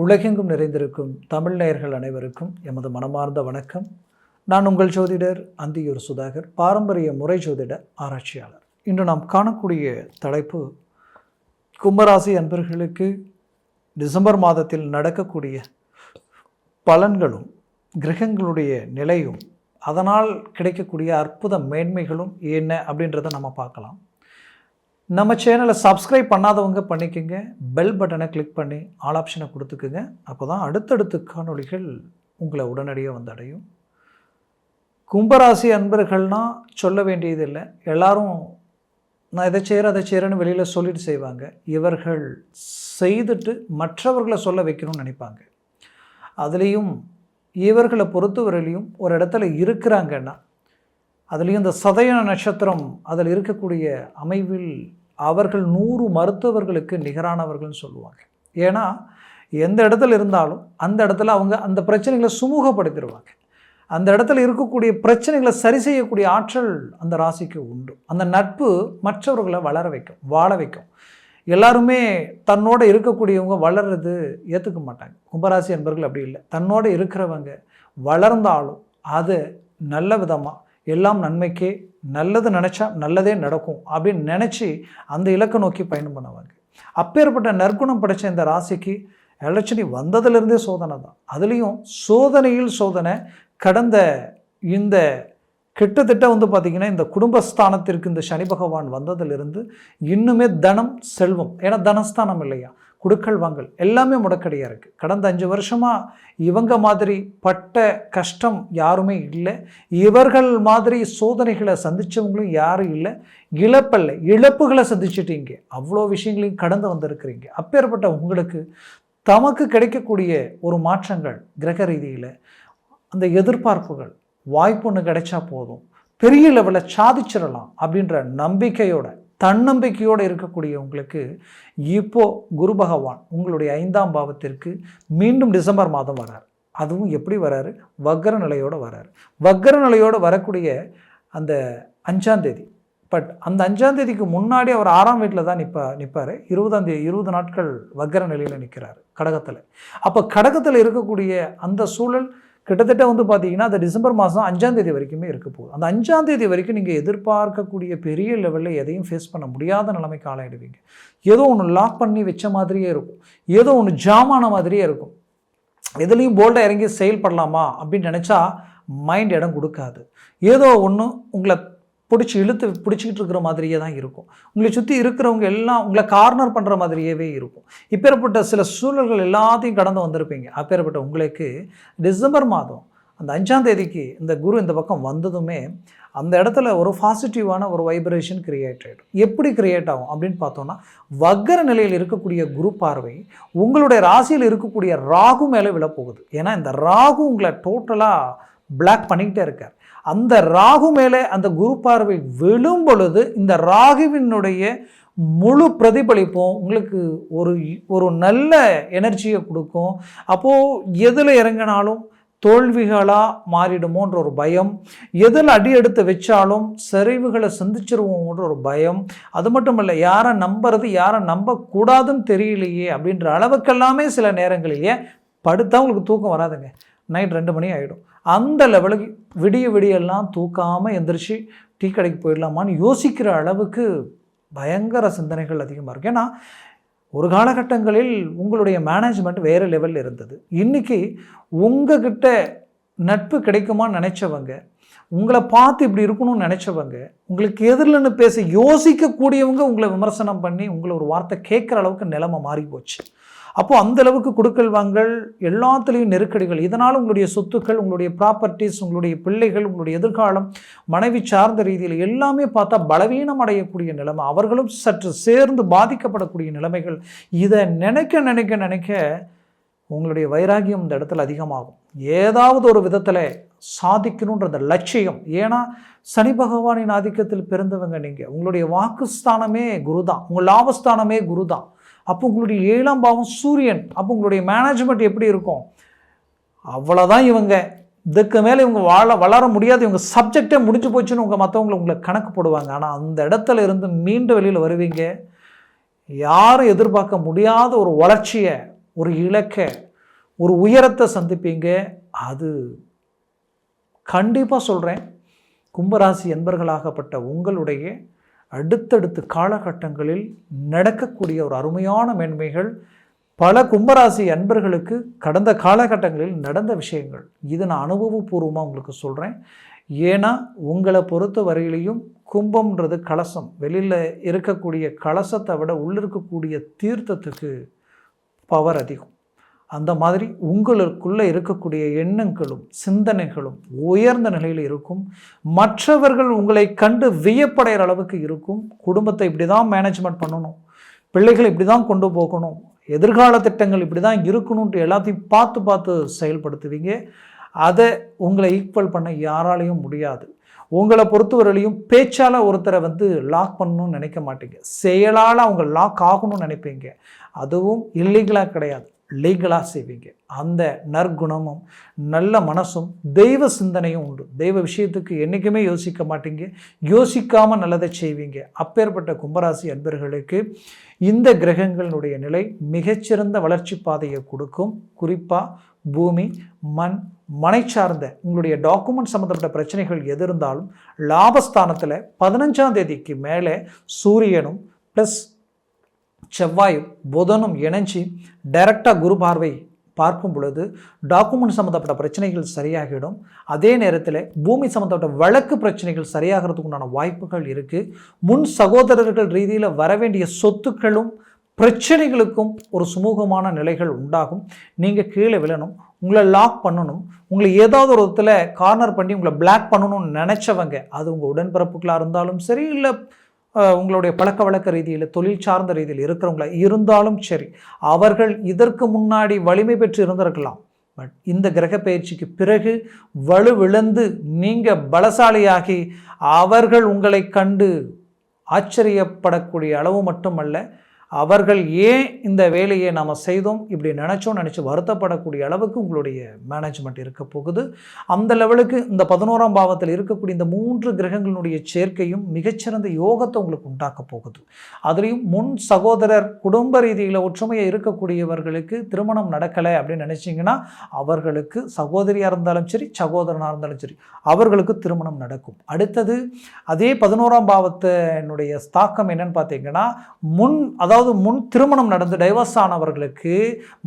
உலகெங்கும் நிறைந்திருக்கும் தமிழ் நேயர்கள் அனைவருக்கும் எமது மனமார்ந்த வணக்கம். நான் உங்கள் ஜோதிடர் அந்தியூர் சுதாகர் பாரம்பரிய முறை ஜோதிட ஆராய்ச்சியாளர். இன்று நாம் காணக்கூடிய தலைப்பு கும்பராசி அன்பர்களுக்கு டிசம்பர் மாதத்தில் நடக்கக்கூடிய பலன்களும் கிரகங்களுடைய நிலையும் அதனால் கிடைக்கக்கூடிய அற்புத மேன்மைகளும் என்ன அப்படின்றத நம்ம பார்க்கலாம். நம்ம சேனலை சப்ஸ்கிரைப் பண்ணாதவங்க பண்ணிக்கோங்க. பெல் பட்டனை கிளிக் பண்ணி ஆல் ஆப்ஷனை கொடுத்துக்குங்க. அப்போ தான் அடுத்தடுத்து காணொளிகள் உங்களை உடனடியாக வந்து அடையும் கும்பராசி அன்பர்கள்னால் சொல்ல வேண்டியதில்லை. எல்லாரும் நான் இதை செய்கிறேன் அதை செய்கிறேன்னு வெளியில் சொல்லிட்டு செய்வாங்க. இவர்கள் செய்துட்டு மற்றவர்களை சொல்ல வைக்கணும்னு நினைப்பாங்க. அதுலேயும் இவர்களை பொறுத்தவரையிலையும் ஒரு இடத்துல இருக்கிறாங்கன்னா அதுலேயும் இந்த சதய நட்சத்திரம் அதில் இருக்கக்கூடிய அமைவில் அவர்கள் நூறு மருத்துவர்களுக்கு நிகரானவர்கள்னு சொல்லுவாங்க. ஏன்னா எந்த இடத்துல இருந்தாலும் அந்த இடத்துல அவங்க அந்த பிரச்சனைகளை சுமூகப்படுத்திடுவாங்க. அந்த இடத்துல இருக்கக்கூடிய பிரச்சனைகளை சரி செய்யக்கூடிய ஆற்றல் அந்த ராசிக்கு உண்டு. அந்த நட்பு மற்றவர்களை வளர வைக்கும் வாழ வைக்கும். எல்லாருமே தன்னோட இருக்கக்கூடியவங்க வளர்றது ஏற்றுக்க மாட்டாங்க. கும்பராசி என்பர்கள் அப்படி இல்லை. தன்னோட இருக்கிறவங்க வளர்ந்தாலும் அது நல்ல விதமாக எல்லாம் நன்மைக்கே நல்லது நினச்சா நல்லதே நடக்கும் அப்படின்னு நினச்சி அந்த இலக்கை நோக்கி பயணம் பண்ணுவாங்க. அப்பேற்பட்ட நற்குணம் படைச்ச இந்த ராசிக்கு எலட்சணி வந்ததுலேருந்தே சோதனை தான். அதுலேயும் சோதனையில் சோதனை கடந்த இந்த கிட்டத்தட்ட வந்து பார்த்திங்கன்னா இந்த குடும்பஸ்தானத்திற்கு இந்த சனி பகவான் வந்ததிலிருந்து இன்னுமே தனம் செல்வம். ஏன்னா தனஸ்தானம் இல்லையா? குடுக்கல் வாங்கல் எல்லாமே முடக்கடியாக இருக்குது கடந்த அஞ்சு வருஷமாக இவங்க மாதிரி பட்ட கஷ்டம் யாருமே இல்லை. இவர்கள் மாதிரி சோதனைகளை சந்தித்தவங்களும் யாரும் இல்லை. இழப்பல்ல இழப்புகளை சந்திச்சிட்டீங்க. அவ்வளோ விஷயங்களையும் கடந்து வந்திருக்கிறீங்க. அப்பேற்பட்ட உங்களுக்கு தமக்கு கிடைக்கக்கூடிய ஒரு மாற்றங்கள் கிரக ரீதியில் அந்த எதிர்பார்ப்புகள் வாய்ப்பு ஒன்று கிடைச்சா போதும். பெரிய லெவலில் சாதிச்சிடலாம் அப்படின்ற நம்பிக்கையோட தன்னம்பிக்கையோடு இருக்கக்கூடிய உங்களுக்கு இப்போது குரு பகவான் உங்களுடைய ஐந்தாம் பாவத்திற்கு மீண்டும் டிசம்பர் மாதம் வரார். அதுவும் எப்படி வராரு? வக்கர நிலையோடு வராரு. வக்கர நிலையோடு வரக்கூடிய அந்த அஞ்சாந்தேதி பட் அந்த அஞ்சாந்தேதிக்கு முன்னாடி அவர் ஆறாம் வீட்டில் தான் நிற்பா நிற்பார் இருபதாம் தேதி இருபது நாட்கள் வக்கர நிலையில் நிற்கிறார் கடகத்தில். அப்போ கடகத்தில் இருக்கக்கூடிய அந்த சூழல் கிட்டத்தட்ட வந்து பார்த்தீங்கன்னா அந்த டிசம்பர் மாதம் அஞ்சாந்தேதி வரைக்குமே இருக்க போகுது. அந்த அஞ்சாந்தேதி வரைக்கும் நீங்கள் எதிர்பார்க்கக்கூடிய பெரிய லெவலில் எதையும் ஃபேஸ் பண்ண முடியாத நிலைமைக்கு ஆளாயிடுவீங்க. ஏதோ ஒன்று லாக் பண்ணி வச்ச மாதிரியே இருக்கும். ஏதோ ஒன்று ஜாமான மாதிரியே இருக்கும். எதுலேயும் போல்டாக இறங்கி செயல்படலாமா அப்படின்னு நினச்சா மைண்ட் இடம் கொடுக்காது. ஏதோ ஒன்று உங்களை பிடிச்சி இழுத்து பிடிச்சிக்கிட்டு இருக்கிற மாதிரியே தான் இருக்கும். உங்களை சுற்றி இருக்கிறவங்க எல்லாம் உங்களை கார்னர் பண்ணுற மாதிரியேவே இருக்கும். இப்பேற்பட்ட சில சூழல்கள் எல்லாத்தையும் கடந்து வந்திருப்பீங்க. அப்பேற்பட்ட உங்களுக்கு டிசம்பர் மாதம் அந்த அஞ்சாம் தேதிக்கு இந்த குரு இந்த பக்கம் வந்ததுமே அந்த இடத்துல ஒரு பாசிட்டிவான ஒரு வைப்ரேஷன் கிரியேட் ஆகிடும் எப்படி கிரியேட் ஆகும் அப்படின்னு பார்த்தோன்னா வக்கர நிலையில் இருக்கக்கூடிய குரு பார்வை உங்களுடைய ராசியில் இருக்கக்கூடிய ராகு மேலே விழப்போகுது. ஏன்னா இந்த ராகு உங்களை டோட்டலாக பிளாக் பண்ணிக்கிட்டே இருக்கார். அந்த ராகு மேலே அந்த குரு பார்வை விழும் பொழுது இந்த ராகுவினுடைய முழு பிரதிபலிப்பும் உங்களுக்கு ஒரு ஒரு நல்ல எனர்ஜியை கொடுக்கும். அப்போது எதில் இறங்கினாலும் தோல்விகளாக மாறிடுமோன்ற ஒரு பயம். எதில் அடி எடுத்து வச்சாலும் சரிவுகளை சந்திச்சிருவோன்ற ஒரு பயம். அது மட்டும் இல்லை யாரை நம்புறது யாரை நம்பக்கூடாதுன்னு தெரியலையே அப்படின்ற அளவுக்கெல்லாமே சில நேரங்களிலேயே படுத்தா உங்களுக்கு தூக்கம் வராதுங்க. நைட் ரெண்டு மணி ஆகிடும் அந்த லெவலுக்கு விடிய விடியெல்லாம் தூக்காமல் எந்திரிச்சு டீ கடைக்கு போயிடலாமான்னு யோசிக்கிற அளவுக்கு பயங்கர சிந்தனைகள் அதிகமாக இருக்கும் ஏன்னா ஒரு காலகட்டங்களில் உங்களுடைய மேனேஜ்மெண்ட் வேறு லெவலில் இருந்தது. இன்றைக்கி உங்ககிட்ட நட்பு கிடைக்குமான்னு நினச்சவங்க உங்களை பார்த்து இப்படி இருக்கணும்னு நினச்சவங்க உங்களுக்கு எதிரில்னு பேச யோசிக்கக்கூடியவங்க உங்களை விமர்சனம் பண்ணி உங்களை ஒரு வார்த்தை கேட்குற அளவுக்கு நிலைமை மாறி போச்சு. அப்போது அந்த அளவுக்கு கொடுக்கல் வாங்கல் எல்லாத்துலேயும் நெருக்கடிகள் இதனால் உங்களுடைய சொத்துக்கள் உங்களுடைய ப்ராப்பர்ட்டிஸ் உங்களுடைய பிள்ளைகள் உங்களுடைய எதிர்காலம் மனைவி சார்ந்த ரீதியில் எல்லாமே பார்த்தா பலவீனம் அடையக்கூடிய நிலைமை அவர்களும் சற்று சேர்ந்து பாதிக்கப்படக்கூடிய நிலைமைகள். இதை நினைக்க நினைக்க நினைக்க உங்களுடைய வைராகியம் இந்த இடத்துல அதிகமாகும். ஏதாவது ஒரு விதத்தில் சாதிக்கணுன்றத லட்சியம். ஏன்னா சனி பகவானின் ஆதிக்கத்தில் பிறந்தவங்க நீங்கள் உங்களுடைய வாக்குஸ்தானமே குரு தான் உங்கள் லாபஸ்தானமே குரு தான் அப்போ உங்களுடைய ஏழாம் பாவம் சூரியன். அப்போ உங்களுடைய மேனேஜ்மெண்ட் எப்படி இருக்கும்? அவ்வளோதான் இவங்க. இதுக்கு மேலே இவங்க வாழ வளர முடியாது. இவங்க சப்ஜெக்டே முடிஞ்சு போச்சுன்னு உங்கள் மற்றவங்களை உங்களை கணக்கு போடுவாங்க. ஆனால் அந்த இடத்துல இருந்து மீண்டு வெளியில் வருவீங்க. யாரும் எதிர்பார்க்க முடியாத ஒரு வளர்ச்சியை ஒரு இலக்கை ஒரு உயரத்தை சந்திப்பீங்க. அது கண்டிப்பாக சொல்கிறேன் கும்பராசி என்பர்களாகப்பட்ட உங்களுடைய அடுத்தடுத்து காலகட்டங்களில் நடக்கக்கூடிய ஒரு அருமையான மேன்மைகள் பல கும்பராசி அன்பர்களுக்கு கடந்த காலகட்டங்களில் நடந்த விஷயங்கள். இது நான் அனுபவபூர்வமாக உங்களுக்கு சொல்கிறேன் ஏன்னா உங்களை பொறுத்த வரையிலையும் கும்பம்ன்றது கலசம். வெளியில் இருக்கக்கூடிய கலசத்தை விட உள்ளிருக்கக்கூடிய தீர்த்தத்துக்கு பவர் அதிகம். அந்த மாதிரி உங்களுக்குள்ளே இருக்கக்கூடிய எண்ணங்களும் சிந்தனைகளும் உயர்ந்த நிலையில் இருக்கும். மற்றவர்கள் உங்களை கண்டு வியப்படைகிற அளவுக்கு இருக்கும். குடும்பத்தை இப்படி தான் மேனேஜ்மெண்ட் பண்ணணும். பிள்ளைகளை இப்படி தான் கொண்டு போகணும். எதிர்கால திட்டங்கள் இப்படி தான் இருக்கணுன்ட்டு எல்லாத்தையும் பார்த்து பார்த்து செயல்படுத்துவீங்க. அதை உங்களை ஈக்குவல் பண்ண யாராலையும் முடியாது. உங்களை பொறுத்தவரையிலையும் பேச்சால் ஒருத்தரை வந்து லாக் பண்ணணும்னு நினைக்க மாட்டீங்க. செயலால் அவங்க லாக் ஆகணும்னு நினைப்பீங்க. அதுவும் இல்லீகலாக கிடையாது. லீகலாக செய்வீங்க. அந்த நற்குணமும் நல்ல மனசும் தெய்வ சிந்தனையும் உண்டு. தெய்வ விஷயத்துக்கு என்றைக்குமே யோசிக்க மாட்டீங்க. யோசிக்காமல் நல்லதை செய்வீங்க. அப்பேற்பட்ட கும்பராசி அன்பர்களுக்கு இந்த கிரகங்களினுடைய நிலை மிகச்சிறந்த வளர்ச்சி பாதையை கொடுக்கும். குறிப்பாக பூமி மண் மனை சார்ந்த உங்களுடைய டாக்குமெண்ட் சம்மந்தப்பட்ட பிரச்சனைகள் எது இருந்தாலும் லாபஸ்தானத்தில் பதினஞ்சாம் தேதிக்கு மேலே சூரியனும் ப்ளஸ் செவ்வாயும் புதனும் இணைஞ்சி டைரக்டாக குரு பார்வை பார்க்கும் பொழுது டாக்குமெண்ட் சம்மந்தப்பட்ட பிரச்சனைகள் சரியாகிடும். அதே நேரத்தில் பூமி சம்மந்தப்பட்ட வழக்கு பிரச்சனைகள் சரியாகிறதுக்கு உண்டான வாய்ப்புகள் இருக்குது முன் சகோதரர்கள் ரீதியில் வர வேண்டிய சொத்துக்களும் பிரச்சனைகளுக்கும் ஒரு சுமூகமான நிலைகள் உண்டாகும். நீங்கள் கீழே விழணும் உங்களை லாக் பண்ணணும் உங்களை ஏதாவது ஒரு விதத்தில் கார்னர் பண்ணி உங்களை பிளாக் பண்ணணும்னு நினச்சவங்க அது உங்கள் உடன்பிறப்புகளாக இருந்தாலும் சரி இல்லை உங்களுடைய பழக்க வழக்க ரீதியில் தொழில் சார்ந்த ரீதியில் இருக்கிறவங்கள இருந்தாலும் சரி அவர்கள் இதற்கு முன்னாடி வலிமை பெற்று இருந்திருக்கலாம். பட் இந்த கிரக பயிற்சிக்கு பிறகு வலுவிழந்து நீங்கள் பலசாலியாகி அவர்கள் உங்களை கண்டு ஆச்சரியப்படக்கூடிய அளவு மட்டுமல்ல அவர்கள் ஏன் இந்த வேலையை நாம் செய்தோம்? இப்படி நினச்சோம் நினச்சி வருத்தப்படக்கூடிய அளவுக்கு உங்களுடைய மேனேஜ்மெண்ட் இருக்க போகுது. அந்த லெவலுக்கு இந்த பதினோராம் பாவத்தில் இருக்கக்கூடிய இந்த மூன்று கிரகங்களுடைய சேர்க்கையும் மிகச்சிறந்த யோகத்தை உங்களுக்கு உண்டாக்க போகுது. அதுலேயும் முன் சகோதரர் குடும்ப ரீதியில் ஒற்றுமையாக இருக்கக்கூடியவர்களுக்கு திருமணம் நடக்கலை அப்படின்னு நினச்சிங்கன்னா அவர்களுக்கு சகோதரியாக இருந்தாலும் சரி சகோதரனாக இருந்தாலும் சரி அவர்களுக்கு திருமணம் நடக்கும். அடுத்தது அதே பதினோராம் பாவத்தினுடைய ஸ்தாக்கம் என்னன்னு பார்த்தீங்கன்னா முன் அதாவது அதாவது முன் திருமணம் நடந்து டைவர்ஸ் ஆனவர்களுக்கு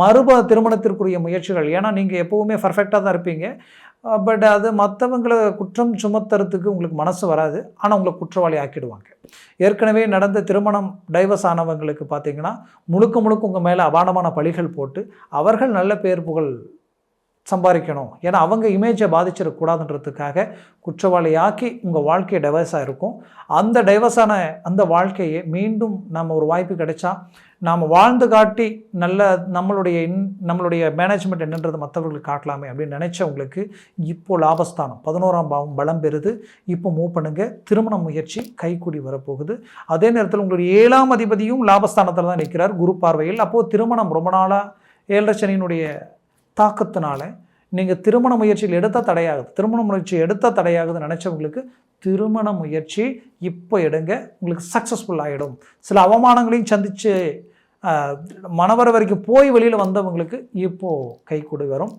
மறுப திருமணத்திற்குரிய முயற்சிகள். ஏன்னா நீங்கள் எப்போவுமே பர்ஃபெக்டாக தான் இருப்பீங்க. பட் அது மற்றவங்களை குற்றம் சுமத்துறதுக்கு உங்களுக்கு மனசு வராது. ஆனால் உங்களை குற்றவாளி ஆக்கிடுவாங்க. ஏற்கனவே நடந்த திருமணம் டைவர்ஸ் ஆனவங்களுக்கு பார்த்தீங்கன்னா முழுக்க முழுக்க உங்கள் மேலே அபானமான பழிகள் போட்டு அவர்கள் நல்ல பேர் புகழ் சம்பாதிக்கணும். ஏன்னா அவங்க இமேஜை பாதிச்சிடக்கூடாதுன்றதுக்காக குற்றவாளியாக்கி உங்கள் வாழ்க்கையை டைவர்ஸாக இருக்கும். அந்த டைவர்ஸான அந்த வாழ்க்கையை மீண்டும் நம்ம ஒரு வாய்ப்பு கிடைச்சா நாம் வாழ்ந்து காட்டி நல்ல நம்மளுடைய இன் நம்மளுடைய மேனேஜ்மெண்ட் என்னன்றது மற்றவர்களுக்கு காட்டலாமே அப்படின்னு நினச்சவங்களுக்கு இப்போ லாபஸ்தானம். பதினோராம் பாவம் பலம் பெறுது. இப்போ மூவ் பண்ணுங்கள் திருமண முயற்சி கைக்கூடி வரப்போகுது. அதே நேரத்தில் உங்களுடைய ஏழாம் அதிபதியும் லாபஸ்தானத்தில் தான் நிற்கிறார் குரு பார்வையில். அப்போது திருமணம் ரொம்ப நாளாக ஏழரை தாக்கத்தினால நீங்கள் திருமண முயற்சியில் எடுத்தால் தடையாகுது. திருமண முயற்சி எடுத்த தடையாகுதுன்னு நினச்சவங்களுக்கு திருமண முயற்சி இப்போ எடுங்க உங்களுக்கு சக்ஸஸ்ஃபுல் ஆகிடும் சில அவமானங்களையும் சந்தித்து மணவர வரைக்கும் போய் வெளியில் வந்தவங்களுக்கு இப்போது கை கொடு வரும்.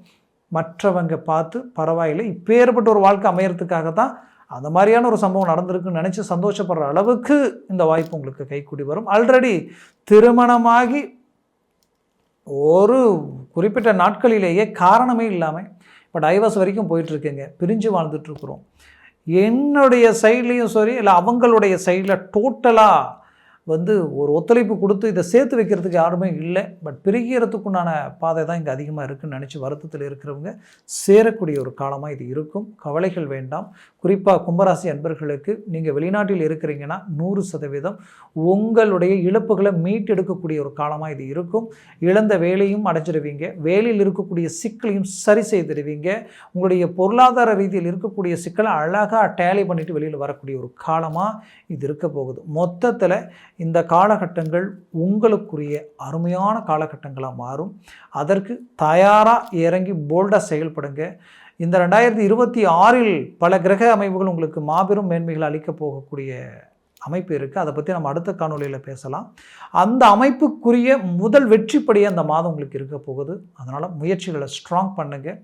மற்றவங்க பார்த்து பரவாயில்லை இப்போ ஏற்பட்ட ஒரு வாழ்க்கை அமையறதுக்காக தான் அந்த மாதிரியான ஒரு சம்பவம் நடந்திருக்குன்னு நினச்சி சந்தோஷப்படுற அளவுக்கு இந்த வாய்ப்பு உங்களுக்கு கைக்கூடி வரும். ஆல்ரெடி திருமணமாகி ஒரு குறிப்பிட்ட நாட்களிலேயே காரணமே இல்லாமல் இப்போ டைவர்ஸ் வரைக்கும் போயிட்டுருக்குங்க. பிரிஞ்சு வாழ்ந்துட்டுருக்குறோம். என்னுடைய சைட்லேயும் சரி இல்லை அவங்களுடைய சைடில் டோட்டலாக வந்து ஒரு ஒத்துழைப்பு கொடுத்து இதை சேர்த்து வைக்கிறதுக்கு யாருமே இல்லை. பட் பிரிக்கிறதுக்குண்டான பாதை தான் இங்கே அதிகமாக இருக்குதுன்னு நினச்சி வருத்தத்தில் இருக்கிறவங்க சேரக்கூடிய ஒரு காலமாக இது இருக்கும். கவலைகள் வேண்டாம். குறிப்பாக கும்பராசி அன்பர்களுக்கு நீங்கள் வெளிநாட்டில் இருக்கிறீங்கன்னா நூறு சதவீதம் உங்களுடைய இழப்புகளை மீட்டெடுக்கக்கூடிய ஒரு காலமாக இது இருக்கும். இழந்த வேலையும் அடைஞ்சிடுவீங்க வேலையில் இருக்கக்கூடிய சிக்கலையும் சரி செய்திடுவீங்க உங்களுடைய பொருளாதார ரீதியில் இருக்கக்கூடிய சிக்கலை அழகாக டேலி பண்ணிவிட்டு வெளியில் வரக்கூடிய ஒரு காலமாக இது இருக்க போகுது. மொத்தத்தில் இந்த காலகட்டங்கள் உங்களுக்குரிய அருமையான காலகட்டங்களாக மாறும். அதற்கு தயாராக இறங்கி போல்டாக செயல்படுங்க. இந்த ரெண்டாயிரத்தி இருபத்தி ஆறில் பல கிரக அமைப்புகள் உங்களுக்கு மாபெரும் மேன்மைகள் அளிக்கப் போகக்கூடிய அமைப்பு இருக்குது அதை பற்றி நம்ம அடுத்த காணொலியில் பேசலாம். அந்த அமைப்புக்குரிய முதல் வெற்றிப்படியே அந்த மாதம் உங்களுக்கு இருக்க போகுது. அதனால் முயற்சிகளை ஸ்ட்ராங் பண்ணுங்கள்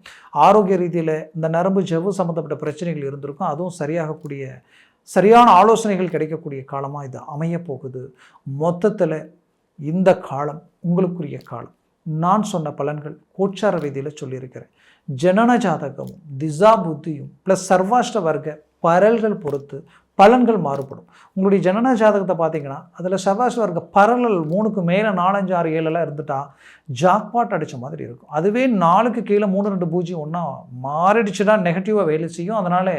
ஆரோக்கிய ரீதியில் இந்த நரம்பு ஜவ்வு சம்மந்தப்பட்ட பிரச்சனைகள் இருந்திருக்கும். அதுவும் சரியாகக்கூடிய சரியான ஆலோசனைகள் கிடைக்கக்கூடிய காலமாக இது அமைய போகுது மொத்தத்தில் இந்த காலம் உங்களுக்குரிய காலம். நான் சொன்ன பலன்கள் கோச்சார ரீதியில் சொல்லியிருக்கிறேன். ஜனன ஜாதகமும் திசா புத்தியும் ப்ளஸ் சர்வாஷ்ட வர்க்க பரல்கள் பொறுத்து பலன்கள் மாறுபடும். உங்களுடைய ஜனன ஜாதகத்தை பார்த்தீங்கன்னா அதில் சர்வாஷ்ட வர்க்க பரலல் மூணுக்கு மேலே நாலஞ்சு ஆறு ஏழெல்லாம் இருந்துட்டால் ஜாக்பாட் அடித்த மாதிரி இருக்கும். அதுவே நாலுக்கு கீழே மூணு ரெண்டு பூஜ்ஜியம் ஒன்றா மாறிடுச்சுன்னா நெகட்டிவாக வேலை செய்யும். அதனால்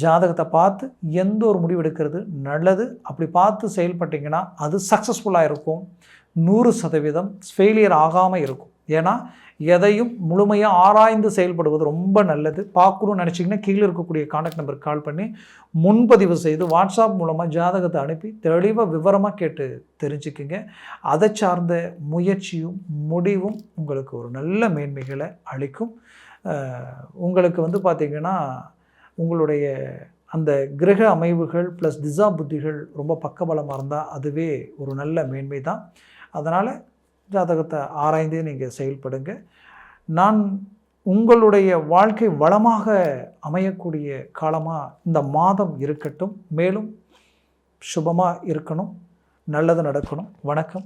ஜாதகத்தை பார்த்து எந்த ஒரு முடிவு எடுக்கிறது நல்லது. அப்படி பார்த்து செயல்பட்டிங்கன்னா அது சக்ஸஸ்ஃபுல்லாக இருக்கும். நூறு சதவீதம் ஃபெயிலியர் ஆகாமல் இருக்கும். ஏன்னா எதையும் முழுமையாக ஆராய்ந்து செயல்படுவது ரொம்ப நல்லது. பார்க்கணும்னு நினச்சிங்கன்னா கீழே இருக்கக்கூடிய காண்டாக்ட் நம்பருக்கு கால் பண்ணி முன்பதிவு செய்து வாட்ஸ்அப் மூலமாக ஜாதகத்தை அனுப்பி தெளிவாக விவரமாக கேட்டு தெரிஞ்சுக்குங்க. அதை சார்ந்த முயற்சியும் முடிவும் உங்களுக்கு ஒரு நல்ல மேன்மைகளை அளிக்கும். உங்களுக்கு வந்து பார்த்திங்கன்னா உங்களுடைய அந்த கிரக அமைவுகள் ப்ளஸ் திசா புத்திகள் ரொம்ப பக்கபலமாக இருந்தால் அதுவே ஒரு நல்ல மேன்மை தான். அதனால் ஜாதகத்தை ஆராய்ந்து நீங்கள் செயல்படுங்க. நான் உங்களுடைய வாழ்க்கை வளமாக அமையக்கூடிய காலமாக இந்த மாதம் இருக்கட்டும். மேலும் சுபமாக இருக்கணும். நல்லது நடக்கணும். வணக்கம்.